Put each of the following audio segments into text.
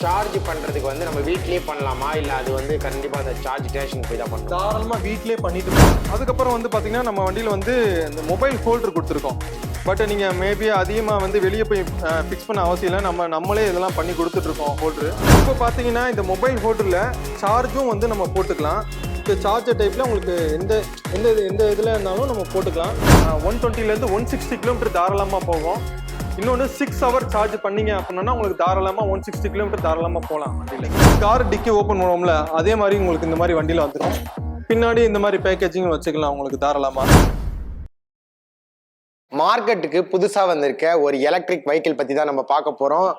Charge பண்றதுக்கு வந்து நம்ம வீட்லயே பண்ணலாமா? இல்ல அது வந்து கண்டிப்பா அந்த சார்ஜ் ஸ்டேஷன் போய் தான் பண்ணணும்? தாராளமாக வீட்டிலே பண்ணிட்டு அதுக்கப்புறம் வந்து பார்த்திங்கன்னா நம்ம வண்டியில் வந்து இந்த மொபைல் ஹோல்டர் கொடுத்துருக்கோம். பட் நீங்கள் மேபி அதிகமாக வந்து வெளியே போய் ஃபிக்ஸ் பண்ண அவசியம் இல்லை. நம்ம நம்மளே இதெல்லாம் பண்ணி கொடுத்துட்ருக்கோம் ஹோல்டரு இப்போ பார்த்தீங்கன்னா இந்த மொபைல் ஹோல்டரில் சார்ஜும் வந்து நம்ம போட்டுக்கலாம். இந்த சார்ஜர் டைப்பில் உங்களுக்கு எந்த எந்த இது- எந்த இதில் இருந்தாலும் நம்ம போட்டுக்கலாம். ஒன் டுவெண்ட்டிலேருந்து ஒன் சிக்ஸ்டி கிலோமீட்டர் தாராளமாக போகும். இன்னொன்று சிக்ஸ் ஹவர் சார்ஜ் பண்ணீங்க அப்படின்னா உங்களுக்கு தாராளமாக ஒன் சிக்ஸ்டி கிலோமீட்டர் தாராளமாக போகலாம் வண்டியில். கார் டிக்கி ஓப்பன் பண்ணுவோம்ல அதே மாதிரி உங்களுக்கு இந்த மாதிரி வண்டியில் வந்துடும் பின்னாடி இந்த மாதிரி பேக்கேஜிங் வச்சுக்கலாம் உங்களுக்கு தாராளமாக மார்க்கெட்டுக்கு புதுசாக வந்திருக்க ஒரு எலக்ட்ரிக் வெஹிக்கிள் பற்றி தான் நம்ம பார்க்க போகிறோம்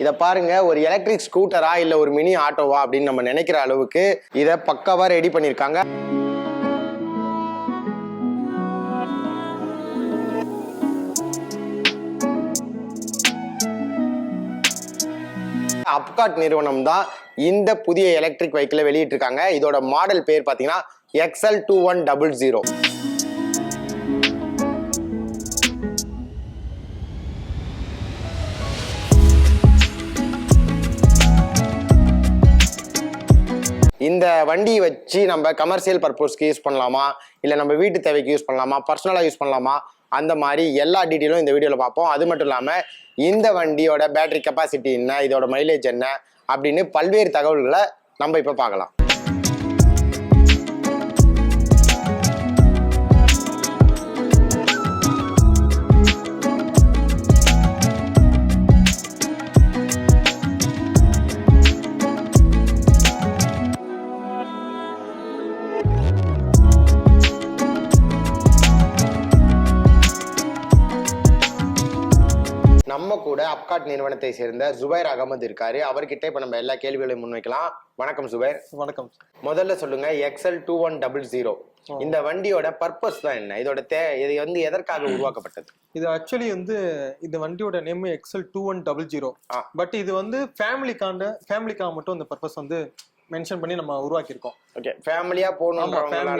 இதை பாருங்க ஒரு எலக்ட்ரிக் ஸ்கூட்டரா இல்லை ஒரு மினி ஆட்டோவா அப்படின்னு நம்ம நினைக்கிற அளவுக்கு இதை பக்காவாக ரெடி பண்ணியிருக்காங்க அப்காட் நிறுவனம் தான் இந்த புதிய எலக்ட்ரிக் வெஹிக்கிளை வெளியிட்டிருக்காங்க. இதோட மாடல் பேர் பார்த்தீங்கன்னா XL two one double zero இந்த வண்டியை வச்சு நம்ம கமர்ஷியல் பர்பஸ்க்கு யூஸ் பண்ணலாமா? இல்லை நம்ம வீட்டு தேவைக்கு யூஸ் பண்ணலாமா? பர்சனலாக யூஸ் பண்ணலாமா? அந்த மாதிரி எல்லா டீட்டெயிலும் இந்த வீடியோவில் பார்ப்போம். அது மட்டும் இல்லாமல் இந்த வண்டியோட பேட்டரி கெப்பாசிட்டி என்ன இதோட மைலேஜ் என்ன அப்படின்னு பல்வேறு தகவல்களை நம்ம இப்போ பார்க்கலாம். நம்ம கூட அப்காட் நிறுவனத்தை சேர்ந்த ஜுபைர் அகமது இருக்காரு. அவர்கிட்ட இப்போ நம்ம எல்லா கேள்விகளையும் முன்வைக்கலாம். வணக்கம் ஜுபைர் வணக்கம். முதல்ல சொல்லுங்க XL two one double zero இந்த வண்டியோட பர்பஸ் தான் என்ன? இதோட தே இது வந்து எதற்காக உருவாக்கப்பட்டது? இது ஆக்சுவலி வந்து இந்த வண்டியோட name XL two one double zero. But இது வந்து ஃபேமிலிக்காண்ட ஃபேமிலிக்காக மட்டும் இந்த பர்பஸ் வந்து மென்ஷன் பண்ணி நம்ம உருவாக்கியிருக்கோம். ஓகே ஃபேமிலியா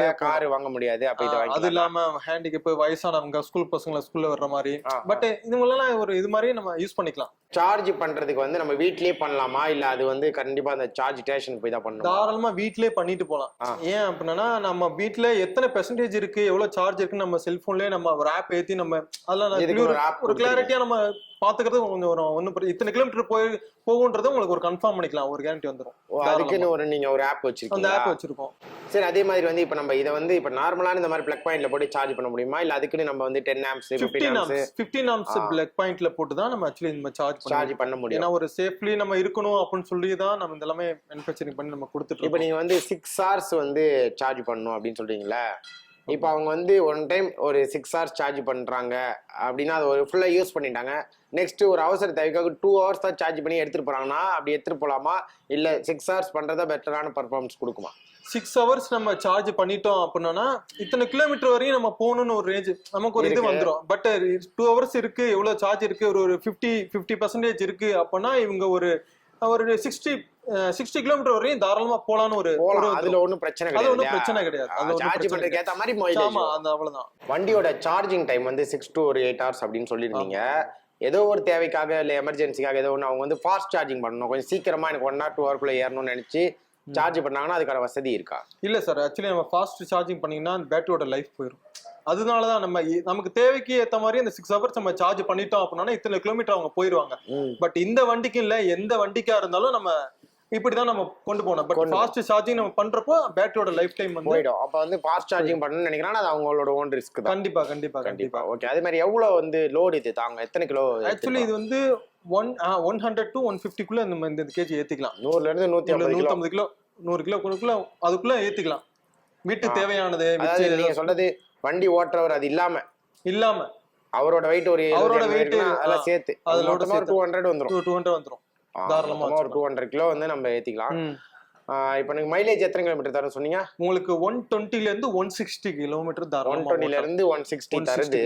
ஆ கார் வாங்க முடியாது அப்ப இதை அது இல்லாம ஹேண்டிகேப் வயசானவங்க ஸ்கூல் பசங்களை ஸ்கூல்ல வர்ற மாதிரி. பட் இதுங்களெல்லாம் ஒரு இது மாதிரி நம்ம யூஸ் பண்ணிக்கலாம். சார்ஜ் பண்றதுக்கு வந்து நம்ம வீட்லயே பண்ணலாமா? இல்ல அது வந்து கண்டிப்பா அந்த சார்ஜ் ஸ்டேஷன் போய் தான் பண்ணணும் தாராளமா வீட்லயே பண்ணிட்டு போலாம். ஏன் அப்படின்னா நம்ம வீட்ல எத்தனை பெர்சன்டேஜ் இருக்கு எவ்வளவு சார்ஜ் இருக்கு நம்ம செல்போன்லயே நம்ம ஒரு ஆப் ஏத்தி நம்ம அதெல்லாம் ஒரு ஒரு கிளாரிட்டியா நம்ம பாத்துக்கிறது கொஞ்சம் வரும் ஒன்னும் இத்தனை கிலோமீட்டர் போய் போகுன்றது உங்களுக்கு ஒரு கன்ஃபார்ம் பண்ணிக்கலாம். ஒரு கேரண்டி வந்துரும். ஓ, அதுக்குன்னு ஒரு நீங்க ஒரு ஆப் அந்த வச்சிருக்கீங்க ஆப் வச்சிருக்கோம். சரி அதே மாதிரி வந்து இப்ப நம்ம இதை வந்து இப்ப நார்மலான இந்த மாதிரி பிளக் பாயிண்ட்ல போட்டு சார்ஜ் பண்ண முடியுமா? இல்ல அதுக்குன்னு நம்ம வந்து ten amps fifteen amps. Plug பாயிண்ட்ல போட்டு தான் நம்ம ஆக்சுவலி நம்ம சார்ஜ் சார்ஜ் பண்ணி முடியும். ஏன்னா ஒரு சேஃப்லி நம்ம இருக்கணும் அப்படின்னு சொல்லி தான் நம்ம இந்த எல்லாமே மேனுஃபேக்சரிங் பண்ணி நம்ம கொடுத்துட்டு இப்போ. நீங்க வந்து சிக்ஸ் ஹவர்ஸ் வந்து சார்ஜ் பண்ணணும் அப்படின்னு சொல்றீங்களா? இப்போ அவங்க வந்து ஒன் டைம் ஒரு சிக்ஸ் ஹவர்ஸ் சார்ஜ் பண்றாங்க அப்படின்னா அது ஒரு ஃபுல்லா யூஸ் பண்ணிட்டாங்க. நெக்ஸ்ட் ஒரு அவசர தேவைக்காக டூ ஹவர்ஸ் தான் சார்ஜ் பண்ணி எடுத்துட்டு போறாங்கன்னா அப்படி எடுத்துட்டு போலாமா? இல்ல சிக்ஸ் ஹவர்ஸ் பண்றதா பெட்டரான பர்ஃபார்மன்ஸ் கொடுக்குமா? சிக்ஸ் ஹவர்ஸ் நம்ம சார்ஜ் பண்ணிட்டோம் அப்படின்னா இத்தனை கிலோமீட்டர் வரையும் நம்ம போகணும்னு ஒரு ரேஞ்ச் நமக்கு ஒரு இது. வந்துரும். பட் டூ ஹவர்ஸ் இருக்கு எவ்வளவு சார்ஜ் இருக்கு ஒரு ஒரு ஃபிஃப்டி ஃபிஃப்டி பர்சன்டேஜ் இருக்கு அப்படின்னா இவங்க ஒரு ஒரு சிக்ஸ்டி சிக்ஸ்டி கிலோமீட்டர் வரையும் தாராளமா போலான்னு ஒரு அதுல ஒன்றும் பிரச்சனை அது ஒன்றும் கிடையாது. பிரச்சனை கிடையாது சார்ஜ் பிரச்சனை பண்றதுக்கு ஏத்த மாதிரி கிடையாது. ஆமா அந்த அவ்வளவுதான். வண்டியோட சார்ஜிங் டைம் வந்து சிக்ஸ் to ஒரு எயிட் ஹவர்ஸ் அப்படின்னு சொல்லியிருந்தீங்க. ஏதோ ஒரு தேவைக்காக இல்லை எமர்ஜென்சிக்காக ஏதோ ஒன்று அவங்க வந்து ஃபாஸ்ட் சார்ஜிங் பண்ணணும். கொஞ்சம் சீக்கிரமா எனக்கு ஒன் ஹவர் டூ ஹவர்க்குள்ள ஏறணும்னு நினைச்சு சார்ஜ் பண்ணாங்கன்னா அதுக்கான வசதி இருக்கா? இல்ல சார் ஆக்சுவலி நம்ம ஃபாஸ்ட் சார்ஜிங் பண்ணீங்கன்னா பேட்டரியோட லைஃப் போயிடும் அதனால தான் நம்ம நமக்கு தேவைக்கு ஏத்த மாதிரி அந்த சிக்ஸ் ஹவர்ஸ் நம்ம சார்ஜ் பண்ணிட்டோம் அப்படின்னா இத்தனை கிலோமீட்டர் அவங்க போயிடுவாங்க பட் இந்த வண்டிக்கு இல்ல எந்த வண்டிக்கா இருந்தாலும் நம்ம இப்படிதான் நம்ம கொண்டு போனோம் பட் ஃபாஸ்ட் சார்ஜிங் நம்ம பண்றப்போ பேட்டரியோட லைஃப் டைம் வந்து போயிடும். அப்ப வந்து ஃபாஸ்ட் சார்ஜிங் பண்ணணும்னு நினைக்கிறாங்க. அது அவங்களோட ஓன் ரிஸ்க் தான். கண்டிப்பா கண்டிப்பா கண்டிப்பா. ஓகே அதே மாதிரி எவ்வளவு வந்து லோடு இது? தாங்க எத்தனை கிலோ ஆக்சுவலி இது வந்து one one hundred to one ஃபிஃப்டிக்குள்ள நம்ம இந்த கேஜி ஏத்திக்கலாம். நூறுல இருந்து நூத்தி ஐம்பது கிலோ. நூறு கிலோ குள்ள அதுக்குள்ள ஏத்திக்கலாம். வீட்டு ஆ. தேவையானது நீங்க சொல்றது வண்டி ஓட்டுறவர் அது இல்லாம. இல்லாம. அவரோட வெயிட் ஒரு அவரோட வெயிட் அதெல்லாம் ஆ, சேர்த்து. அதோட. டூ ஹண்ட்ரட் வந்துரும். டூ ஹண்ட்ரட் வந்துரும். தாராளமா தாராளமா ஒரு டூ ஹண்ட்ரட் கிலோ வந்து நம்ம ஏத்திக்கலாம். ம். ஆஹ் இப்போ எனக்கு மைலேஜ் எத்தனை கிலோமீட்டர் தரும் சொன்னீங்க? உங்களுக்கு ஒன் டுவெண்ட்டில இருந்து ஒன் சிக்ஸ்டி கிலோமீட்டர் ஒன் தாராளமா டுவெண்ட்டில இருந்து ஒன் சிக்ஸ்டி 160 தருது.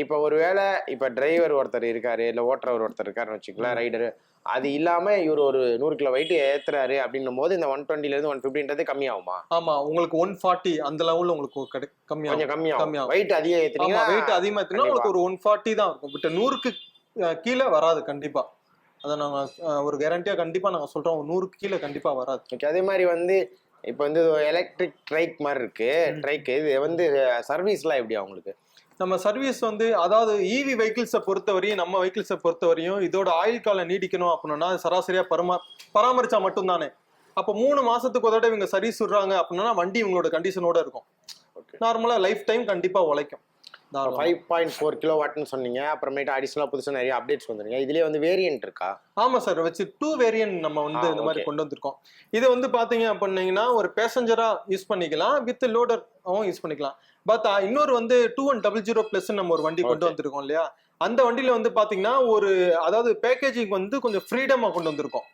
இப்போ ஒருவேளை இப்போ டிரைவர் ஒருத்தர் இருக்காரு இல்ல ஓட்டுறவர் ஒருத்தர் இருக்காருன்னு வச்சுக்கலாம் ரைடர் அது இல்லாம இவர் ஒரு நூறு கிலோ வெயிட் ஏத்துறாரு அப்படின்னும் போது இந்த ஒன் டுவெண்ட்டில இருந்து ஒன் பிப்டின்றது கம்மியாகுமா? ஆமா உங்களுக்கு ஒன் ஃபார்ட்டி அந்த லெவல்ல உங்களுக்கு கிடை கம்மியாகும். கொஞ்சம் கம்மியாகும். கம்மியாகும். வெயிட் அதிகம் ஆமா ஏத்துனீங்கன்னா வெயிட் அதிகமா உங்களுக்கு ஒரு ஒன் ஃபார்ட்டி தான் இருக்கும். பட் நூறுக்கு கீழே வராது கண்டிப்பா. அதை நாங்க அஹ், ஒரு கேரண்டியா கண்டிப்பா நாங்க சொல்றோம். ஒரு நூறுக்கு கீழே கண்டிப்பா வராது. ஓகே அதே மாதிரி வந்து இப்போ வந்து எலக்ட்ரிக் ட்ரைக் மாதிரி இருக்கு. ட்ரைக் இது வந்து சர்வீஸ்லாம் எப்படி அவங்களுக்கு? நம்ம சர்வீஸ் வந்து அதாவது E இவி வெஹிக்கிள்ஸை பொறுத்தவரையும் நம்ம வெஹிக்கிள்ஸை பொறுத்தவரையும் இதோட ஆயுள் காலம் நீடிக்கணும் அப்படின்னா அது சராசரியா பரமா பராமரிச்சா மட்டும்தானே. அப்போ மூணு மாசத்துக்கு ஒரு தடவை இவங்க சர்வீஸ் விடுறாங்க அப்படின்னா வண்டி இவங்களோட கண்டிஷனோட இருக்கும். Okay. நார்மலா லைஃப் டைம் கண்டிப்பா உழைக்கும். ஃபைவ் பாயிண்ட் ஃபோர் கிலோ வாட்னு சொன்னீங்க அப்புறமேட்டு அடிஷனலாக புதுசாக நிறைய அப்டேட்ஸ் வந்துருங்க இதுலேயே வந்து வேரியன்ட் இருக்கா? ஆமா சார் வச்சு டூ வேரியன்ட் நம்ம வந்து இந்த மாதிரி. கொண்டு வந்திருக்கோம். இது வந்து பாத்தீங்க அப்படின்னீங்கன்னா ஒரு பேசஞ்சரா யூஸ் பண்ணிக்கலாம் வித் லோடரும் யூஸ் பண்ணிக்கலாம். பட் இன்னொரு வந்து two one double zero plus நம்ம ஒரு வண்டி கொண்டு. வந்திருக்கோம் இல்லையா? அந்த வண்டியில வந்து பாத்தீங்கன்னா ஒரு அதாவது பேக்கேஜிங் வந்து கொஞ்சம் ஃப்ரீடமா கொண்டு வந்திருக்கோம்.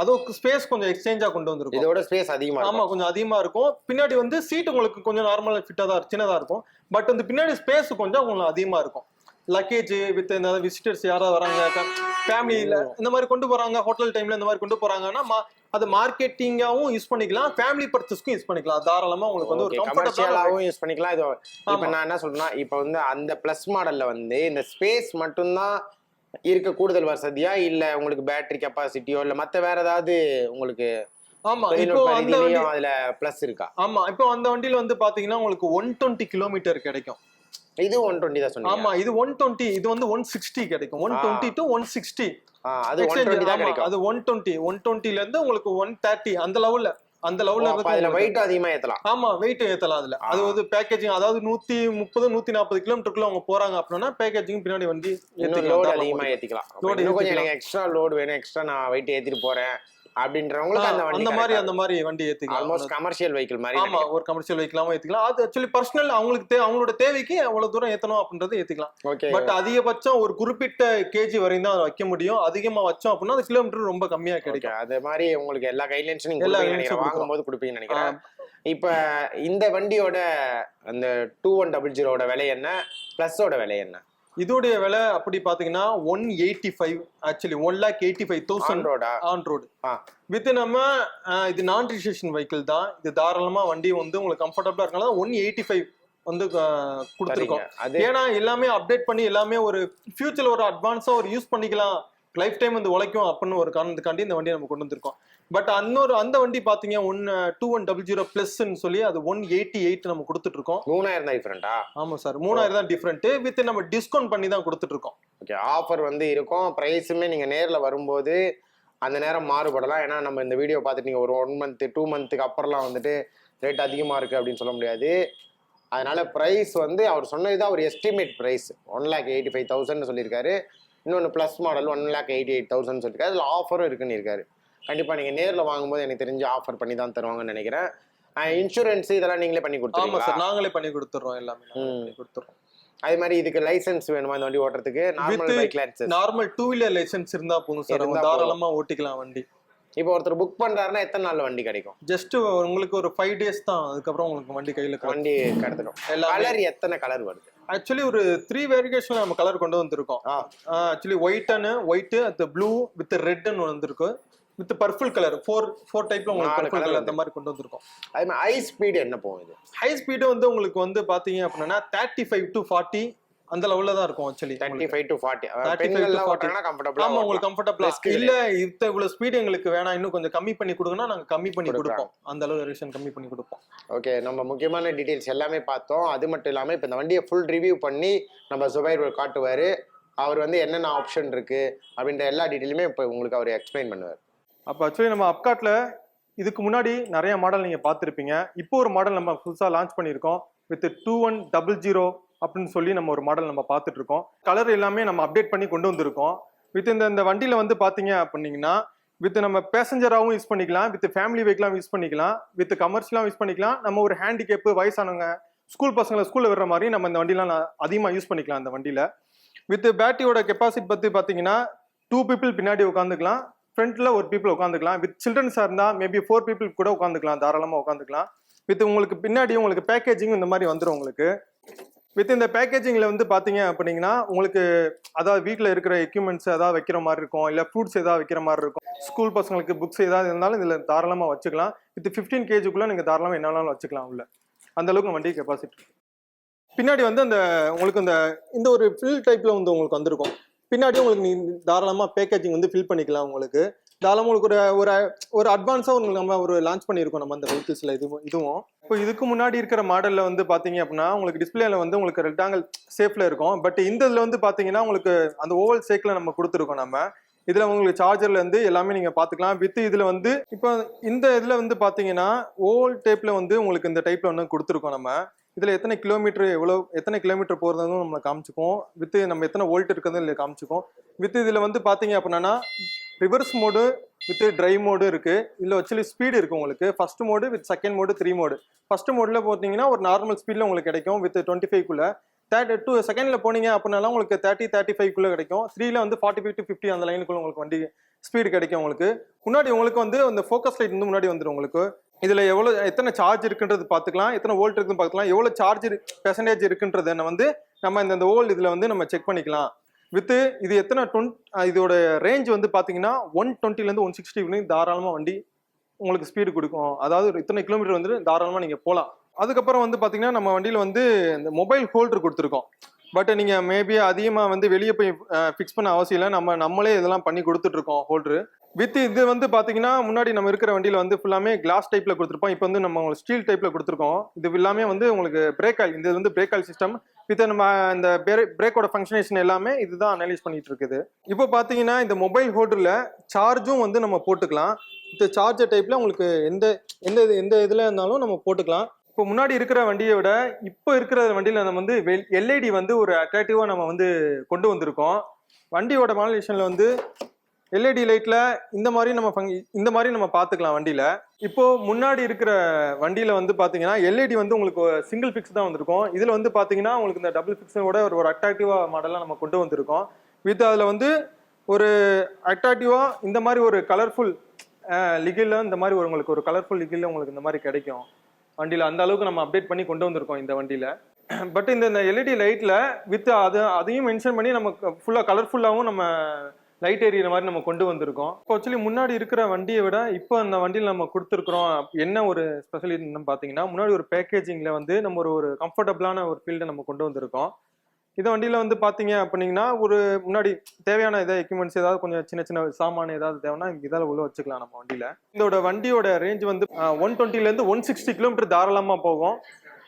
அதுவும் ஸ்பேஸ் கொஞ்சம் எக்ஸ்சேஞ்சா கொண்டு வந்திருக்கோம். இதோட ஸ்பேஸ் அதிகமாக ஆமா கொஞ்சம் அதிகமா இருக்கும். பின்னாடி வந்து சீட் உங்களுக்கு கொஞ்சம் நார்மல் ஃபிட்டா தான் சின்னதா இருக்கும். பட் வந்து பின்னாடி ஸ்பேஸ் கொஞ்சம் உங்களுக்கு அதிகமா இருக்கும். லக்கேஜ் வித் இந்த விசிட்டர்ஸ் யாராவது வராங்க ஃபேமிலியில இந்த மாதிரி கொண்டு போறாங்க ஹோட்டல் டைம்ல இந்த மாதிரி கொண்டு போறாங்கன்னா அது மார்க்கெட்டிங்காவும் யூஸ் பண்ணிக்கலாம் ஃபேமிலி பர்ச்சஸ்க்கும் யூஸ் பண்ணிக்கலாம். தாராளமா உங்களுக்கு வந்து ஒரு கமர்ஷியலாகவும் யூஸ் பண்ணிக்கலாம். இது இப்போ. நான் என்ன சொல்றேன்னா இப்போ வந்து அந்த ப்ளஸ் மாடல்ல வந்து இந்த ஸ்பேஸ் மட்டும்தான் இருக்க கூடுதல் வசதியா? இல்ல உங்களுக்கு பேட்டரி கெப்பாசிட்டியோ இல்ல மத்த வேற ஏதாவது உங்களுக்கு ஆமா இப்போ அந்த அதுல ப்ளஸ் இருக்கா? ஆமா இப்போ அந்த வண்டியில வந்து பாத்தீங்கன்னா உங்களுக்கு ஒன் டுவெண்ட்டி கிலோமீட்டர் கிடைக்கும். இது ஒன் டுவெண்ட்டி தான் ஆமா இது ஒன் டுவெண்ட்டி இது வந்து ஒன் சிக்ஸ்டி கிடைக்கும். One. Twenty to one sixty அது ஒன் டுவெண்ட்டி தான் கிடைக்கும் அது ஒன் டுவெண்ட்டி ஒன் டுவெண்ட்டில இருந்து உங்களுக்கு ஒன் தேர்ட்டி அந்த லெவல்ல அந்த லெவல்ல அதுல வெயிட் அதிகமா ஏத்தலாம் ஆமா வெயிட் ஏத்தலாம் அதுல. அது வந்து பேக்கேஜிங் அதாவது நூத்தி முப்பது நூத்தி நாற்பது கிலோமீட்டருக்குள்ள அவங்க போறாங்க அப்படின்னா பேக்கேஜிங் பின்னாடி ஏத்திக்கலாம் லோடு அதிகமா. ஏத்திக்கலாம் கொஞ்சம். எனக்கு எக்ஸ்ட்ரா லோடு வேணும் எக்ஸ்ட்ரா நான் வெயிட் ஏத்திட்டு போறேன் அப்படின்றவங்களுக்கு அந்த அந்த மாதிரி அந்த மாதிரி வண்டி ஏத்திக்கலாம். ஆல்மோஸ்ட் கமர்ஷியல் வெஹிக்கிள் மாதிரி ஆமா ஒரு கமர்ஷியல் வெஹிக்கிளாவும் ஏத்திக்கலாம். அது ஆக்சுவலி பர்சனல் அவங்களுக்கு தே அவங்களோட தேவைக்கு எவ்வளவு தூரம் ஏத்தணும் அப்படின்றது ஏத்திக்கலாம். ஓகே பட் அதிகபட்சம் ஒரு குறிப்பிட்ட கேஜி வரையும் தான் அதை வைக்க முடியும். அதிகமா வச்சோம் அப்படின்னா அது கிலோமீட்டர் ரொம்ப கம்மியா கிடைக்கும். அது மாதிரி உங்களுக்கு எல்லா கைட்லைன்ஸும் நீங்க எல்லா. வாங்கும்போது கொடுப்பீங்கன்னு நினைக்கிறேன். இப்ப இந்த வண்டியோட அந்த டூ ஒன் டபுள் ஜீரோட விலை என்ன? பிளஸோட விலை என்ன? இதோடைய விலை அப்படி பாத்தீங்கன்னா one eighty five actually one lakh eighty five thousand ரோடா on road with நம்ம இது நான் ரிஜிஸ்ட்ரேஷன் வெஹிக்கிள் தான். இது தாராளமா வண்டி வந்து உங்களுக்கு கம்ஃபர்டபுளா இருக்கனால ஒன் எயிட்டி ஃபைவ் வந்து கொடுத்துருக்கோம். ஏன்னா எல்லாமே அப்டேட் பண்ணி எல்லாமே ஒரு ஃபியூச்சர்ல ஒரு அட்வான்ஸா ஒரு யூஸ் பண்ணிக்கலாம். லைஃப் டைம் வந்து உழைக்கும் அப்படின்னு ஒரு காரணத்துக்காண்டி இந்த வண்டியை நம்ம கொண்டு வந்திருக்கோம். பட் இன்னொரு அந்த வண்டி பாத்தீங்க one two one double zero பிளஸ்ன்னு சொல்லி அது ஒன் எயிட்டி எயிட் நம்ம கொடுத்துட்டு இருக்கோம். மூணாயிரம் தான் டிஃபரெண்டா ஆமா சார் மூணாயிரம் தான் டிஃப்ரெண்ட் வித் நம்ம டிஸ்கவுண்ட் பண்ணி தான் கொடுத்துட்டு இருக்கோம். ஓகே ஆஃபர் வந்து இருக்கும். ப்ரைஸுமே நீங்க நேர்ல வரும்போது அந்த நேரம் மாறுபடலாம். ஏன்னா நம்ம இந்த வீடியோ பார்த்துட்டு நீங்க ஒரு ஒன் மந்த் டூ மந்த்துக்கு அப்புறம்லாம் வந்துட்டு ரேட் அதிகமா இருக்கு அப்படின்னு சொல்ல முடியாது. அதனால ப்ரைஸ் வந்து அவர் சொன்னது தான் ஒரு estimate price one lakh eighty five thousand சொல்லியிருக்காரு. இன்னொன்று plus model one lakh eighty eight thousand சொல்லியிருக்காரு அதில் ஆஃபரும் இருக்குன்னு இருக்காரு. கண்டிப்பாக நீங்கள் நேரில் வாங்கும்போது எனக்கு தெரிஞ்சு ஆஃபர் பண்ணி தான் தருவாங்கன்னு நினைக்கிறேன். இன்சூரன்ஸ் இதெல்லாம் நீங்களே பண்ணி ஆமா கொடுத்துருவீங்களா சார் நாங்களே பண்ணி கொடுத்துறோம் எல்லாமே. நாங்களே ம். பண்ணி கொடுத்துறோம் அதே மாதிரி இதுக்கு லைசென்ஸ் வேணுமா இந்த வண்டி ஓட்டுறதுக்கு? Normal bike license normal two wheeler license இருந்தா போதும் சார். தாராளமா ஓட்டிக்கலாம் வண்டி. இப்போ ஒருத்தர் புக் பண்றாருன்னா எத்தனை நாள்ல வண்டி கிடைக்கும்? ஜஸ்ட் உங்களுக்கு ஒரு ஃபைவ் டேஸ் தான். அதுக்கப்புறம் உங்களுக்கு வண்டி கையில வண்டி எல்லாமே கலர் எத்தனை கலர் வருது? ஆக்சுவலி ஒரு த்ரீ வேரியேஷன் நம்ம கலர் கொண்டு வந்திருக்கோம். ஆக்சுவலி ஒயிட்னு ஒயிட் அந்த ப்ளூ வித் ரெட்னு வந்திருக்கு. With purple colour four four டைப்ல உங்களுக்கு பர்பிள் கலர் அந்த மாதிரி கொண்டு வந்திருக்கோம். அதே மாதிரி ஹை ஸ்பீடு என்ன போகும் இது? ஹை ஸ்பீடு வந்து உங்களுக்கு வந்து பாத்தீங்க அப்படின்னா தேர்ட்டி ஃபைவ் டு ஃபார்ட்டி அந்த லெவல்ல தான் இருக்கும் actually thirty five to forty 35 to பெண்கள்லாம் 40. ஓட்டுறாங்கன்னா கம்ஃபர்டபுளா ஆமா உங்களுக்கு கம்ஃபர்டபுளா இல்ல. இத்த இவ்வளவு ஸ்பீடு எங்களுக்கு வேணாம். இன்னும் கொஞ்சம் கம்மி பண்ணி கொடுங்கன்னா நாங்க கம்மி பண்ணி. கொடுப்போம். அந்த அளவு வேரியேஷன் கம்மி பண்ணி கொடுப்போம். ஓகே நம்ம முக்கியமான டீடைல்ஸ் எல்லாமே பார்த்தோம். அது மட்டும் இல்லாம இப்போ இந்த வண்டியை ஃபுல் ரிவ்யூ பண்ணி நம்ம சுபைர் காட்டுவாரு. அவர் வந்து என்னென்ன ஆப்ஷன் இருக்கு அப்படின்ற எல்லா டீட்டெயிலுமே இப்போ உங்களுக்கு அவர் எக்ஸ்பிளைன் பண்ணுவார். அப்போ ஆக்சுவலி நம்ம அப்காட்ல இதுக்கு முன்னாடி நிறைய மாடல் நீங்க பார்த்துருப்பீங்க. இப்போ ஒரு மாடல் நம்ம புதுசா லான்ச் பண்ணியிருக்கோம். With two one double zero அப்படின்னு சொல்லி நம்ம ஒரு மாடல் நம்ம பார்த்துட்டு இருக்கோம் கலர் எல்லாமே நம்ம அப்டேட் பண்ணி கொண்டு வந்திருக்கோம். வித் இந்த இந்த வண்டியில் வந்து பார்த்தீங்க அப்படின்னீங்கன்னா வித் நம்ம பேசஞ்சராகவும் யூஸ் பண்ணிக்கலாம் வித் ஃபேமிலி வெஹிக்கலாகவும் யூஸ் பண்ணிக்கலாம் வித் கமர்ஷியலாகவும் யூஸ் பண்ணிக்கலாம். நம்ம ஒரு ஹேண்டிகேப்பு வயசானவங்க ஸ்கூல் பசங்களை ஸ்கூலில் விடுற மாதிரி நம்ம இந்த வண்டிலாம் அதிகமாக யூஸ் பண்ணிக்கலாம் அந்த வண்டியில். வித் பேட்டரியோட கெப்பாசிட்டி பற்றி பார்த்தீங்கன்னா டூ பீப்புள் பின்னாடி உட்காந்துக்கலாம் ஃப்ரண்ட்டில் ஒரு பீப்புள் உட்காந்துக்கலாம் வித் சில்ட்ரன்ஸாக இருந்தால் மேபி ஃபோர் பீப்புள் கூட உட்காந்துக்கலாம் தாராளமாக உட்காந்துக்கலாம் வித் உங்களுக்கு பின்னாடி உங்களுக்கு பேக்கேஜிங் இந்த மாதிரி வந்துடும் உங்களுக்கு. வித் இந்த பேக்கேஜிங்கில் வந்து பார்த்தீங்க அப்படிங்கன்னா உங்களுக்கு அதாவது வீட்டில் இருக்கிற எக்யூப்மெண்ட்ஸ் ஏதாவது வைக்கிற மாதிரி இருக்கும் இல்லை ஃப்ரூட்ஸ் ஏதாவது வைக்கிற மாதிரி இருக்கும். ஸ்கூல் பசங்களுக்கு புக்ஸ் ஏதாவது இருந்தாலும் இதில் தாராளமாக வச்சுக்கலாம். வித் ஃபிஃப்டீன் கேஜிக்குள்ளே நீங்கள் தாராளமாக என்ன வச்சுக்கலாம் உள்ள. அந்த அளவுக்கு வண்டி கெப்பாசிட்டி பின்னாடி வந்து அந்த உங்களுக்கு இந்த இந்த ஒரு ஃபில் டைப்பில் வந்து உங்களுக்கு வந்திருக்கும். பின்னாடி உங்களுக்கு நீ தாராளமாக பேக்கேஜிங் வந்து ஃபில் பண்ணிக்கலாம் உங்களுக்கு. தாராளமாக உங்களுக்கு ஒரு ஒரு ஒரு அட்வான்ஸாக உங்களுக்கு நம்ம ஒரு லான்ச் பண்ணியிருக்கோம் நம்ம அந்த வெஹிக்கிள்ஸில் இதுவும் இதுவும். இப்போ இதுக்கு முன்னாடி இருக்கிற மாடலில் வந்து பார்த்தீங்க அப்படின்னா உங்களுக்கு டிஸ்பிளேல வந்து உங்களுக்கு ரெக்டாங்கல் ஷேப்பில் இருக்கும். பட் இந்த இதில் வந்து பார்த்தீங்கன்னா உங்களுக்கு அந்த ஓவல் ஷேக்கில் நம்ம கொடுத்துருக்கோம் நம்ம. இதில் உங்களுக்கு சார்ஜர்ல இருந்து எல்லாமே நீங்கள் பார்த்துக்கலாம் வித் இதில் வந்து இப்போ இந்த இதில் வந்து பார்த்தீங்கன்னா ஓவல் டேப்பில் வந்து உங்களுக்கு இந்த டைப்பில் ஒன்று கொடுத்துருக்கோம் நம்ம. இதில் எத்தனை கிலோமீட்டர் எவ்வளோ எத்தனை கிலோமீட்டர் போகிறதும் நம்ம காமிச்சுக்கோம். வித்து நம்ம எத்தனை வோல்ட் இருக்கிறதும் இல்லை காமிச்சுக்கோம். வித் இதில் வந்து பார்த்தீங்க அப்படின்னா reverse mode with drive mode இருக்குது இல்லை ஆக்சுவலி ஸ்பீடு இருக்கு உங்களுக்கு. First mode with second mode three mode first மோடில் பார்த்தீங்கன்னா ஒரு நார்மல் ஸ்பீடில் உங்களுக்கு கிடைக்கும் வித் டுவெண்ட்டி ஃபைவ்க்குள்ள தேர்ட்டி டூ செகண்டில் போனீங்க அப்படின்னாலும் உங்களுக்கு தேர்ட்டி தேர்ட்டி ஃபைவ்க்குள்ளே கிடைக்கும். த்ரீல வந்து ஃபார்ட்டி ஃபைவ் டு ஃபிஃப்டி அந்த லைனுக்குள்ள உங்களுக்கு வண்டி ஸ்பீடு கிடைக்கும் உங்களுக்கு. முன்னாடி உங்களுக்கு வந்து அந்த ஃபோக்கஸ் லைட் வந்து முன்னாடி வந்துடும் உங்களுக்கு. இதில் எவ்வளோ எத்தனை சார்ஜ் இருக்குன்றது பார்த்துக்கலாம். எத்தனை வோல்ட் இருக்குன்னு பார்த்துக்கலாம். எவ்வளோ சார்ஜ் பெர்சன்டேஜ் இருக்குன்றதை வந்து நம்ம இந்த ஓல்டு இதில் வந்து நம்ம செக் பண்ணிக்கலாம். வித்து இது எத்தனை டொன் இதோட ரேஞ்ச் வந்து பார்த்தீங்கன்னா ஒன் டுவெண்ட்டிலேருந்து ஒன் சிக்ஸ்டி வரையும் தாராளமாக வண்டி உங்களுக்கு ஸ்பீடு கொடுக்கும். அதாவது இத்தனை கிலோமீட்டர் வந்து தாராளமாக நீங்கள் போகலாம் அதுக்கப்புறம் வந்து பார்த்தீங்கன்னா நம்ம வண்டியில் வந்து இந்த மொபைல் ஹோல்டர் கொடுத்துருக்கோம். பட் நீங்கள் மேபி அதிகமாக வந்து வெளியே போய் ஃபிக்ஸ் பண்ண அவசியம் இல்லை. நம்ம நம்மளே இதெல்லாம் பண்ணி கொடுத்துட்ருக்கோம் ஹோல்டரு வித் இது வந்து பார்த்தீங்கன்னா முன்னாடி நம்ம இருக்கிற வண்டியில் வந்து ஃபுல்லாமே கிளாஸ் டைப்பில் கொடுத்துருப்போம். இப்போ வந்து நம்ம உங்களுக்கு ஸ்டீல் டைப்பில் கொடுத்துருக்கோம். இது எல்லாமே வந்து உங்களுக்கு பிரேக் ஆயில் இது வந்து பிரேக் ஆயில் சிஸ்டம் வித் நம்ம இந்த பிரேக்கோட ஃபங்க்ஷனேஷன் எல்லாமே இதுதான் அனலைஸ் பண்ணிட்டு இருக்குது இப்போ பார்த்தீங்கன்னா இந்த மொபைல் ஹோல்டரில் சார்ஜும் வந்து நம்ம போட்டுக்கலாம். இந்த சார்ஜர் டைப்பில் உங்களுக்கு எந்த எந்த இது- எந்த இதில் இருந்தாலும் நம்ம போட்டுக்கலாம். இப்போ முன்னாடி இருக்கிற வண்டியை விட இப்போ இருக்கிற வண்டியில் நம்ம வந்து எல்ஐடி வந்து ஒரு அட்ராக்டிவாக நம்ம வந்து கொண்டு வந்திருக்கோம். வண்டியோட மாடலேஷனில் வந்து எல்இடி லைட்டில் இந்த மாதிரி நம்ம ஃபங்- இந்த மாதிரி நம்ம பார்த்துக்கலாம் வண்டியில். இப்போ முன்னாடி இருக்கிற வண்டியில் வந்து பார்த்தீங்கன்னா எல்இடி வந்து உங்களுக்கு சிங்கிள் ஃபிக்ஸ் தான் வந்திருக்கும். இதில் வந்து பார்த்தீங்கன்னா உங்களுக்கு இந்த டபுள் ஃபிக்ஸோட ஒரு ஒரு அட்ராக்டிவாக மாடலாக நம்ம கொண்டு வந்திருக்கோம். வித் அதில் வந்து ஒரு அட்ராக்டிவாக இந்த மாதிரி ஒரு கலர்ஃபுல் லிகில் இந்த மாதிரி ஒரு உங்களுக்கு ஒரு கலர்ஃபுல் லிகில் உங்களுக்கு இந்த மாதிரி கிடைக்கும். வண்டியில் அந்த அளவுக்கு நம்ம அப்டேட் பண்ணி கொண்டு வந்திருக்கோம் இந்த வண்டியில். பட் இந்த இந்த எல்இடி லைட்டில் வித் அது அதையும் மென்ஷன் பண்ணி நம்ம ஃபுல்லாக கலர்ஃபுல்லாகவும் நம்ம லைட் எரியிற மாதிரி நம்ம கொண்டு வந்திருக்கோம். இப்போ ஆக்சுவலி முன்னாடி இருக்கிற வண்டியை விட இப்போ அந்த வண்டியில் நம்ம கொடுத்துருக்குறோம் என்ன ஒரு ஸ்பெஷலிட்டின்னு பார்த்தீங்கன்னா முன்னாடி ஒரு பேக்கேஜிங்கில் வந்து நம்ம ஒரு ஒரு கம்ஃபர்டபுளான ஒரு ஃபீல்டை நம்ம கொண்டு வந்திருக்கோம். இந்த வண்டியில் வந்து பார்த்தீங்க அப்படின்னா ஒரு முன்னாடி தேவையான இதை எக்யூப்மெண்ட்ஸ் ஏதாவது கொஞ்சம் சின்ன சின்ன சாமான ஏதாவது தேவைன்னா இதால் உள்ள வச்சுக்கலாம் நம்ம வண்டியில். இதோட வண்டியோட ரேஞ்ச் வந்து ஒன் டுவெண்ட்டிலேருந்து ஒன் சிக்ஸ்டி கிலோமீட்டர் தாராளமாக போகும்.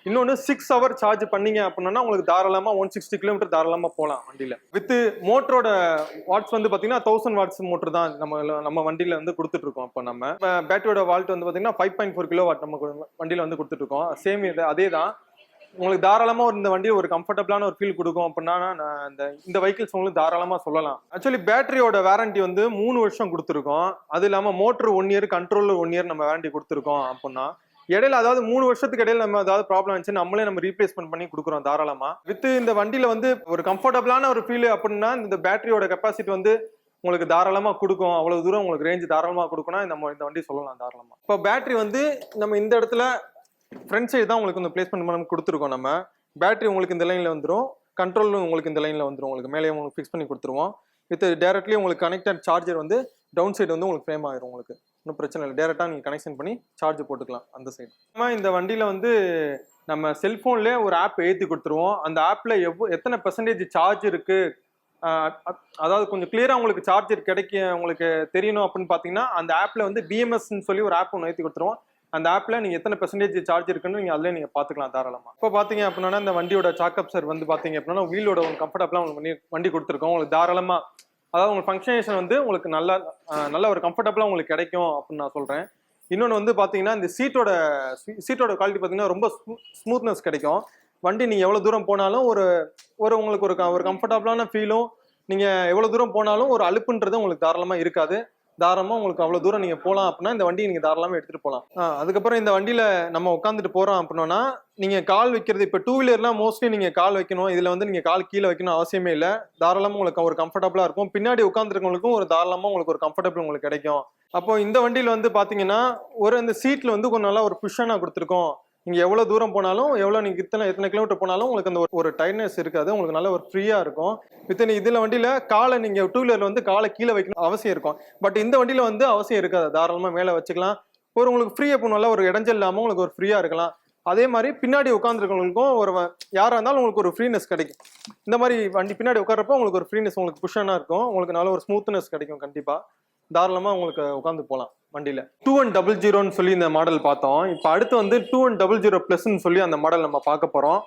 இன்னொன்று சிக்ஸ் ஹவர் சார்ஜ் பண்ணீங்க அப்படின்னா உங்களுக்கு தாராளமாக ஒன் சிக்ஸ்டி கிலோமீட்டர் தாராளமாக போகலாம் வண்டியில். வித் மோட்டரோட வாட்ஸ் வந்து பார்த்தீங்கன்னா தௌசண்ட் வாட்ஸ் மோட்டர் தான் நம்ம நம்ம வண்டியில் வந்து கொடுத்துட்ருக்கோம் இப்போ நம்ம. பேட்டரியோட வால்ட் வந்து பார்த்தீங்கன்னா five point four kilo watt நம்ம வண்டியில் வந்து கொடுத்துட்ருக்கோம். சேம் இது அதே தான் உங்களுக்கு தாராளமா ஒரு இந்த வண்டி ஒரு கம்ஃபர்டபுளான ஒரு ஃபீல் கொடுக்கும் அப்படின்னா நான் இந்த இந்த வெஹிக்கிள்ஸ் உங்களுக்கு தாராளமா சொல்லலாம். ஆக்சுவலி பேட்டரியோட வாரண்டி வந்து மூணு வருஷம் கொடுத்துருக்கோம். அது இல்லாம motor one year controller one year நம்ம வாரண்டி கொடுத்துருக்கோம் அப்படின்னா இடையில அதாவது மூணு வருஷத்துக்கு இடையில நம்ம ஏதாவது ப்ராப்ளம் இருந்துச்சு நம்மளே நம்ம ரீப்ளேஸ்மெண்ட் பண்ணி கொடுக்குறோம் தாராளமா. வித் இந்த வண்டியில வந்து ஒரு கம்ஃபர்டபுளான ஒரு ஃபீல் அப்படின்னா இந்த பேட்டரியோட கெப்பாசிட்டி வந்து உங்களுக்கு தாராளமா கொடுக்கும். அவ்வளவு தூரம் உங்களுக்கு ரேஞ்ச் தாராளமா கொடுக்கும்னா நம்ம இந்த வண்டி சொல்லலாம் தாராளமா. இப்போ பேட்டரி வந்து நம்ம இந்த இடத்துல ஃப்ரண்ட் சைடு தான் உங்களுக்கு இந்த பிளேஸ்மெண்ட் பண்ணி கொடுத்துருக்கோம் நம்ம. பேட்டரி உங்களுக்கு இந்த லைனில் வந்துடும் கண்ட்ரோலும் உங்களுக்கு இந்த லைனில் வந்துடும் உங்களுக்கு மேலே உங்களுக்கு ஃபிக்ஸ் பண்ணி கொடுத்துருவோம். வித் டேரக்ட்லி உங்களுக்கு கனெக்டட் சார்ஜர் வந்து டவுன் சைடு வந்து உங்களுக்கு ஃப்ரேம் ஆகிடும் உங்களுக்கு. ஒன்றும் பிரச்சனை இல்லை. டேரெக்டாக நீங்கள் கனெக்ஷன் பண்ணி சார்ஜ் போட்டுக்கலாம் அந்த சைடு நம்ம இந்த வண்டியில் வந்து நம்ம செல்ஃபோன்லேயே ஒரு ஆப் ஏற்றி கொடுத்துருவோம். அந்த ஆப்பில் எவ்வளோ எத்தனை பெர்சன்டேஜ் சார்ஜ் இருக்குது அதாவது கொஞ்சம் கிளியராக உங்களுக்கு சார்ஜர் கிடைக்க உங்களுக்கு தெரியணும் அப்படின்னு பார்த்தீங்கன்னா அந்த ஆப்பில் வந்து பிஎம்எஸ்ன்னு சொல்லி ஒரு ஆப் ஒன்று ஏற்றி கொடுத்துருவோம். அந்த ஆப்பில் நீங்கள் எத்தனை பெர்சன்டேஜ் சார்ஜ் இருக்குன்னு நீங்கள் அதிலே நீங்கள் பார்த்துக்கலாம் தாராளமாக இப்போ பார்த்தீங்க அப்படின்னா இந்த வண்டியோட சாக்கப் சார் வந்து பார்த்தீங்க அப்படின்னா வீலோட உங்களுக்கு கம்ஃபர்டபுளாக உங்களுக்கு வண்டி வண்டி கொடுத்துருக்கோம். உங்களுக்கு தாராளமாக அதாவது உங்களுக்கு ஃபங்க்ஷனேஷன் வந்து உங்களுக்கு நல்ல நல்ல ஒரு கம்ஃபர்டபுளாக உங்களுக்கு கிடைக்கும் அப்படின்னு நான் சொல்கிறேன் இன்னொன்று வந்து பார்த்தீங்கன்னா இந்த சீட்டோட சீட்டோட குவாலிட்டி பார்த்தீங்கன்னா ரொம்ப ஸ்மூத்னஸ் கிடைக்கும். வண்டி நீங்கள் எவ்வளோ தூரம் போனாலும் ஒரு ஒரு உங்களுக்கு ஒரு க- ஒரு கம்ஃபர்டபுளான ஃபீலும் நீங்கள் எவ்வளோ தூரம் போனாலும் ஒரு அலுப்புன்றது உங்களுக்கு தாராளமாக இருக்காது. தாராளமாக உங்களுக்கு அவ்வளோ தூரம் நீங்கள் போகலாம் அப்படின்னா இந்த வண்டியை நீங்கள் தாராளமாக எடுத்துகிட்டு போகலாம் அதுக்கப்புறம் இந்த வண்டியில் நம்ம உட்காந்துட்டு போகிறோம் அப்படின்னா நீங்கள் கால் வைக்கிறது இப்போ டூ வீலர்லாம் மோஸ்ட்லி நீங்கள் கால் வைக்கணும். இதில் வந்து நீங்கள் கால் கீழே வைக்கணும் அவசியமே இல்லை. தாராளமாக உங்களுக்கு ஒரு கம்ஃபர்டபுளாக இருக்கும். பின்னாடி உட்காந்துருக்கவங்களுக்கும் ஒரு தாராளமாக உங்களுக்கு ஒரு கம்ஃபர்டபுள் உங்களுக்கு கிடைக்கும். அப்போ இந்த வண்டியில் வந்து பார்த்தீங்கன்னா ஒரு அந்த சீட்டில் வந்து கொஞ்சம் நல்லா ஒரு புஷனாக கொடுத்துருக்கோம். நீங்கள் எவ்வளோ தூரம் போனாலும் எவ்வளோ நீங்கள் இத்தனை எத்தனை கிலோமீட்டர் போனாலும் உங்களுக்கு அந்த ஒரு- டைட்னஸ் இருக்காது. உங்களுக்கு நல்ல ஒரு ஃப்ரீயாக இருக்கும். வித்தின் இதில் வண்டியில் காலை நீங்கள் டூ வீலரில் வந்து காலை கீழே வைக்கணும் அவசியம் இருக்கும். பட் இந்த வண்டியில் வந்து அவசியம் இருக்காது. தாராளமாக மேலே வச்சுக்கலாம். ஒரு உங்களுக்கு ஃப்ரீயாக போனால ஒரு இடைஞ்சல் இல்லாமல் உங்களுக்கு ஒரு ஃப்ரீயாக இருக்கலாம். அதே மாதிரி பின்னாடி உட்காந்துருக்கவங்களுக்கும் ஒரு யாராக இருந்தாலும் உங்களுக்கு ஒரு ஃப்ரீனஸ் கிடைக்கும். இந்த மாதிரி வண்டி பின்னாடி உட்காரப்போ உங்களுக்கு ஒரு ஃப்ரீனஸ் உங்களுக்கு புஷனாக இருக்கும். உங்களுக்கு நல்ல ஒரு ஸ்மூத்னஸ் கிடைக்கும் கண்டிப்பாக தாராளமாக உங்களுக்கு உட்காந்து போகலாம் வண்டியில். டூ ஒன் டபுள் ஜீரோன்னு சொல்லி இந்த மாடல் பார்த்தோம். இப்போ அடுத்து வந்து டூ ஒன் டபுள் ஜீரோ ப்ளஸ்ன்னு சொல்லி அந்த மாடல் நம்ம பார்க்க போகிறோம்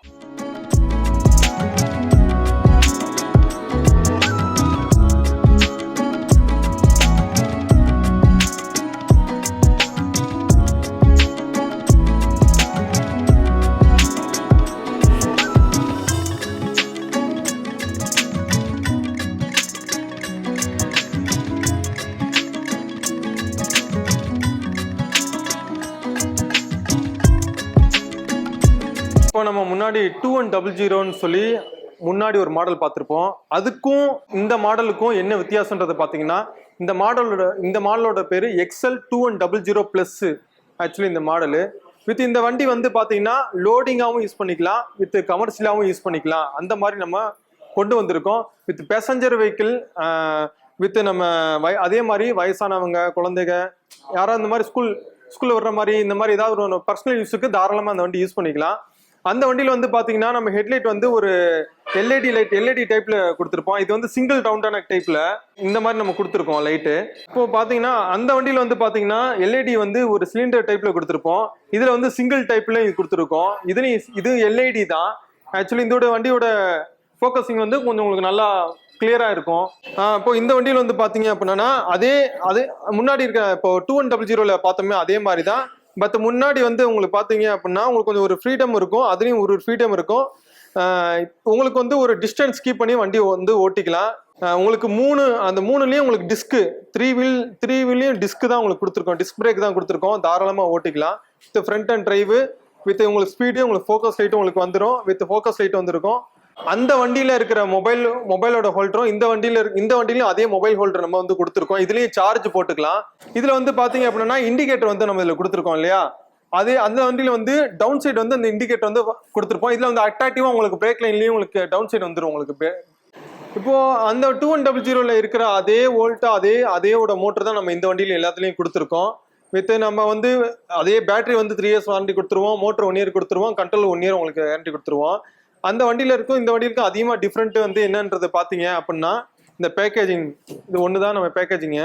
டூ ஒன் டபுள் ஜீரோன்னு சொல்லி முன்னாடி ஒரு மாடல் பார்த்துருப்போம். அதுக்கும் இந்த மாடலுக்கும் என்ன வித்தியாசன்றது பார்த்தீங்கன்னா இந்த மாடலோட இந்த மாடலோட பேர் Excel two one double zero plus actually இந்த மாடலு வித் இந்த வண்டி வந்து பார்த்தீங்கன்னா லோடிங்காகவும் யூஸ் பண்ணிக்கலாம் வித் கமர்ஷியலாகவும் யூஸ் பண்ணிக்கலாம். அந்த மாதிரி நம்ம கொண்டு வந்திருக்கோம். வித் பேசஞ்சர் வெஹிக்கிள் வித் நம்ம வய அதே மாதிரி வயசானவங்க குழந்தைங்க யாராவது இந்த மாதிரி ஸ்கூல் ஸ்கூலில் வர்ற மாதிரி இந்த மாதிரி ஏதாவது ஒரு பர்சனல் யூஸுக்கு தாராளமாக அந்த வண்டி யூஸ் பண்ணிக்கலாம். அந்த வண்டியில் வந்து பார்த்தீங்கன்னா நம்ம ஹெட்லைட் வந்து ஒரு எல்இடி லைட் எல்இடி டைப்பில் கொடுத்துருப்போம். இது வந்து சிங்கிள் டவுன்டான டைப்பில் இந்த மாதிரி நம்ம கொடுத்துருக்கோம் லைட்டு இப்போ பார்த்தீங்கன்னா அந்த வண்டியில் வந்து பார்த்தீங்கன்னா எல்இடி வந்து ஒரு சிலிண்டர் டைப்பில் கொடுத்துருப்போம். இதில் வந்து சிங்கிள் டைப்பில் இது கொடுத்துருக்கோம். இதுன்னு இது எல்ஐடி தான். ஆக்சுவலி இதோட வண்டியோட ஃபோக்கஸிங் வந்து கொஞ்சம் உங்களுக்கு நல்லா கிளியராக இருக்கும். இப்போ இந்த வண்டியில் வந்து பார்த்தீங்க அப்படின்னா அதே அதே முன்னாடி இருக்க இப்போ டூ ஒன் டபுள் ஜீரோவில் பார்த்தோமே அதே மாதிரி தான். பட் முன்னாடி வந்து உங்களுக்கு பார்த்தீங்க அப்படின்னா உங்களுக்கு கொஞ்சம் ஒரு ஃப்ரீடம் இருக்கும். அதுலேயும் ஒரு ஃப்ரீடம் இருக்கும். உங்களுக்கு வந்து ஒரு டிஸ்டன்ஸ் கீப் பண்ணி வண்டி வந்து ஓட்டிக்கலாம். உங்களுக்கு மூணு அந்த மூணுலேயும் உங்களுக்கு டிஸ்க்கு த்ரீ வீல் த்ரீ வீல்லையும் டிஸ்க்கு தான் உங்களுக்கு கொடுத்துருக்கோம். டிஸ்க் பிரேக் தான் கொடுத்துருக்கோம். தாராளமாக ஓட்டிக்கலாம். With front and drive with உங்களுக்கு ஸ்பீடு உங்களுக்கு ஃபோக்கஸ் லைட்டும் உங்களுக்கு வந்துடும் வித் ஃபோக்கஸ் லைட் வந்திருக்கும். அந்த வண்டியில இருக்கிற மொபைல் மொபைலோட ஹோல்டரும் இந்த வண்டியில இந்த வண்டியிலும் அதே மொபைல் ஹோல்டர் நம்ம வந்து கொடுத்துருக்கோம். இதுலயும் சார்ஜ் போட்டுக்கலாம். இதுல வந்து பாத்தீங்க அப்படின்னா இண்டிகேட்டர் வந்து நம்ம இதுல கொடுத்துருக்கோம் இல்லையா? அதே அந்த வண்டியில வந்து டவுன் சைடு வந்து அந்த இண்டிகேட்டர் வந்து கொடுத்துருப்போம். இதுல வந்து அட்ராக்டிவா உங்களுக்கு பிரேக் லைன்லயும் உங்களுக்கு டவுன் சைடு வந்துடும் உங்களுக்கு பே- இப்போ அந்த டூ ஒன் டபுள் ஜீரோல இருக்கிற அதே ஓல்ட்டா அதே அதேவோட மோட்டர் தான் நம்ம இந்த வண்டியில எல்லாத்துலயும் கொடுத்துருக்கோம். வித் நம்ம வந்து அதே பேட்டரி வந்து த்ரீ இயர்ஸ் வாரண்டி கொடுத்துருவோம். மோட்டர் ஒன் இயர் கொடுத்துருவோம். கண்ட்ரோல் ஒன் இயர் உங்களுக்கு வாரண்டி கொடுத்துருவோம். அந்த வண்டியில இருக்கும் இந்த வண்டியிலுக்கும் அதிகமாக டிஃப்ரெண்ட் வந்து என்னன்றது பார்த்தீங்க அப்படின்னா இந்த பேக்கேஜிங் இது ஒன்று தான் நம்ம பேக்கேஜிங்க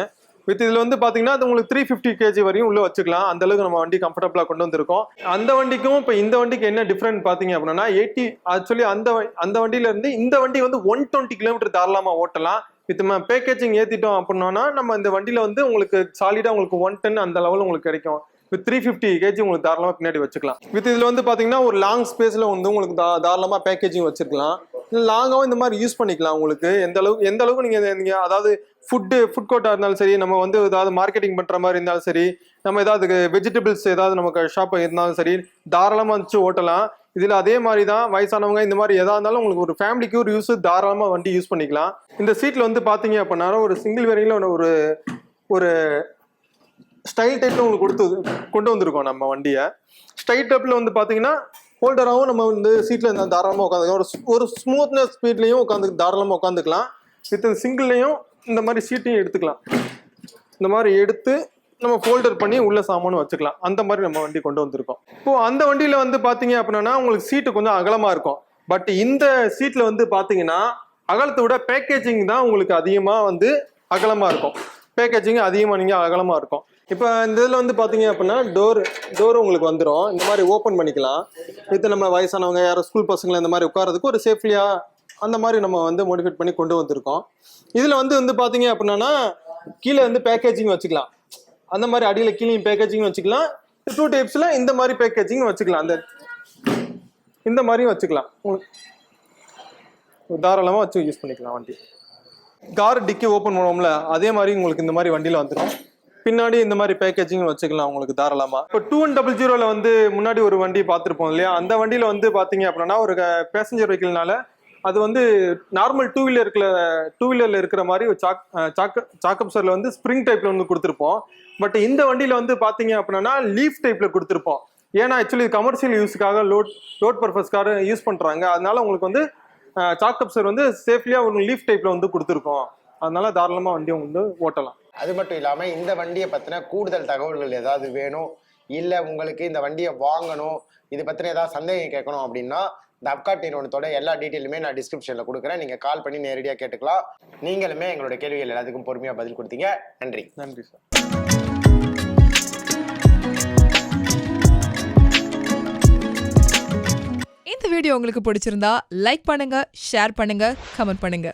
வித் இதில் வந்து பார்த்தீங்கன்னா அது உங்களுக்கு த்ரீ ஃபிஃப்டி கேஜி வரையும் உள்ள வச்சுக்கலாம். அந்த அளவுக்கு நம்ம வண்டி கம்ஃபர்டபுளாக கொண்டு வந்திருக்கோம். அந்த வண்டிக்கும் இப்போ இந்த வண்டிக்கு என்ன டிஃப்ரெண்ட் பார்த்தீங்க அப்படின்னா எயிட்டி ஆக்சுவலி அந்த அந்த வண்டியில இருந்து இந்த வண்டி வந்து ஒன் டுவெண்ட்டி கிலோமீட்டர் தாராளமாக ஓட்டலாம். வித் நம்ம பேக்கேஜிங் ஏற்றிட்டோம் அப்படின்னா நம்ம இந்த வண்டியில வந்து உங்களுக்கு சாலிடாக உங்களுக்கு ஒன் டென் அந்த லெவல் உங்களுக்கு கிடைக்கும். வித் த்ரீ ஃபிஃப்டி கேஜி உங்களுக்கு தாராளமாக பின்னாடி வச்சுக்கலாம். வித் இதில் வந்து பார்த்தீங்கன்னா ஒரு லாங் ஸ்பேஸில் வந்து உங்களுக்கு தா தாராளமாக பேக்கேஜிங் வச்சுருக்கலாம் லாங்காகவும் இந்த மாதிரி யூஸ் பண்ணிக்கலாம் உங்களுக்கு. எந்த அளவுக்கு எந்த அளவுக்கு நீங்கள் நீங்கள் அதாவது ஃபுட்டு ஃபுட் கோர்ட்டாக இருந்தாலும் சரி நம்ம வந்து ஏதாவது மார்க்கெட்டிங் பண்ணுற மாதிரி இருந்தாலும் சரி நம்ம ஏதாவது வெஜிடபிள்ஸ் ஏதாவது நமக்கு ஷாப் இருந்தாலும் சரி தாராளமாக வச்சு ஓட்டலாம். இதில் அதே மாதிரி தான் வயசானவங்க இந்த மாதிரி எதாக இருந்தாலும் உங்களுக்கு ஒரு ஃபேமிலிக்கு ஒரு யூஸ் தாராளமாக வண்டி யூஸ் பண்ணிக்கலாம். இந்த சீட்டில் வந்து பார்த்தீங்க அப்படின்னா ஒரு சிங்கிள் வேரியில் ஒரு ஒரு ஸ்டைல் டைப்ல உங்களுக்கு கொடுத்து கொண்டு வந்திருக்கோம் நம்ம வண்டியை. ஸ்டைல் டைப்ல வந்து பாத்தீங்கன்னா ஹோல்டராகவும் நம்ம வந்து சீட்ல இருந்தால் தாராளமாக உட்காந்துக்கலாம். ஒரு ஒரு ஸ்மூத்னஸ் ஸ்பீட்லேயும் உட்காந்து தாராளமாக உட்காந்துக்கலாம். வித் சிங்கிள்லையும் இந்த மாதிரி சீட்டையும் எடுத்துக்கலாம். இந்த மாதிரி எடுத்து நம்ம ஃபோல்டர் பண்ணி உள்ள சாமானும் வச்சுக்கலாம். அந்த மாதிரி நம்ம வண்டி கொண்டு வந்திருக்கோம். இப்போ அந்த வண்டியில வந்து பாத்தீங்க அப்படின்னா உங்களுக்கு சீட்டு கொஞ்சம் அகலமா இருக்கும். பட் இந்த சீட்ல வந்து பாத்தீங்கன்னா அகலத்தை விட பேக்கேஜிங் தான் உங்களுக்கு அதிகமா வந்து அகலமா இருக்கும். பேக்கேஜிங் அதிகமாக நீங்கள் அகலமாக இருக்கும். இப்போ இந்த இதில் வந்து பார்த்தீங்க அப்படின்னா டோர் டோர் உங்களுக்கு வந்துடும் இந்த மாதிரி ஓப்பன் பண்ணிக்கலாம். வித் நம்ம வயசானவங்க யாரும் ஸ்கூல் பசங்களை இந்த மாதிரி உட்காரதுக்கு ஒரு சேஃப்லியாக அந்த மாதிரி நம்ம வந்து மோடிஃபைட் பண்ணி கொண்டு வந்திருக்கோம். இதில் வந்து வந்து பார்த்தீங்க அப்படின்னா கீழே வந்து பேக்கேஜிங் வச்சுக்கலாம். அந்த மாதிரி அடியில் கீழே பேக்கேஜிங் வச்சுக்கலாம். டூ டைப்ஸில் இந்த மாதிரி பேக்கேஜிங் வச்சுக்கலாம். அந்த இந்த மாதிரியும் வச்சுக்கலாம். உங்களுக்கு தாராளமாக வச்சு யூஸ் பண்ணிக்கலாம் வண்டி. கார் டிக்கி ஓப்பன் பண்ணுவோம்ல அதே மாதிரி உங்களுக்கு இந்த மாதிரி வண்டியில் வந்துடும் பின்னாடி இந்த மாதிரி பேக்கேஜிங் வச்சுக்கலாம் உங்களுக்கு தாராளமா. இப்போ டூ ஒன் டபுள் ஜீரோல வந்து முன்னாடி ஒரு வண்டி பார்த்துருப்போம் இல்லையா? அந்த வண்டியில வந்து பாத்தீங்க அப்படின்னா ஒரு பேசஞ்சர் வெஹிக்கிள்னால அது வந்து நார்மல் டூ வீலர் இருக்கிற டூ வீலர்ல இருக்கிற மாதிரி ஒரு சாக் சாக்க சாக்கப்சர்ல வந்து ஸ்ப்ரிங் டைப்ல வந்து கொடுத்துருப்போம். பட் இந்த வண்டியில வந்து பாத்தீங்க அப்படின்னா லீஃப் டைப்ல கொடுத்துருப்போம். ஏன்னா ஆக்சுவலி கமர்ஷியல் யூஸுக்காக லோட் லோட் பர்பஸ்க்காக யூஸ் பண்ணுறாங்க அதனால உங்களுக்கு வந்து சாக் சார் வந்து சேஃப்லியாக ஒரு லீஃப் டைப்பில் வந்து கொடுத்துருக்கோம். அதனால தாராளமாக வண்டியை வந்து ஓட்டலாம். அது மட்டும் இல்லாமல் இந்த வண்டியை பற்றின கூடுதல் தகவல்கள் ஏதாவது வேணும்? இல்லை உங்களுக்கு இந்த வண்டியை வாங்கணும் இது பற்றின ஏதாவது சந்தேகம் கேட்கணும் அப்படின்னா இந்த அப்காட் நிறுவனத்தோட எல்லா டீட்டெயிலுமே நான் டிஸ்கிரிப்ஷனில் கொடுக்குறேன். நீங்கள் கால் பண்ணி நேரடியாக கேட்டுக்கலாம். நீங்களுமே எங்களோட கேள்விகள் எல்லாத்துக்கும் பொறுமையாக பதில் கொடுத்தீங்க. நன்றி. நன்றி சார். இந்த வீடியோ உங்களுக்கு பிடிச்சிருந்தா லைக் பண்ணுங்க ஷேர் பண்ணுங்க கமெண்ட் பண்ணுங்க.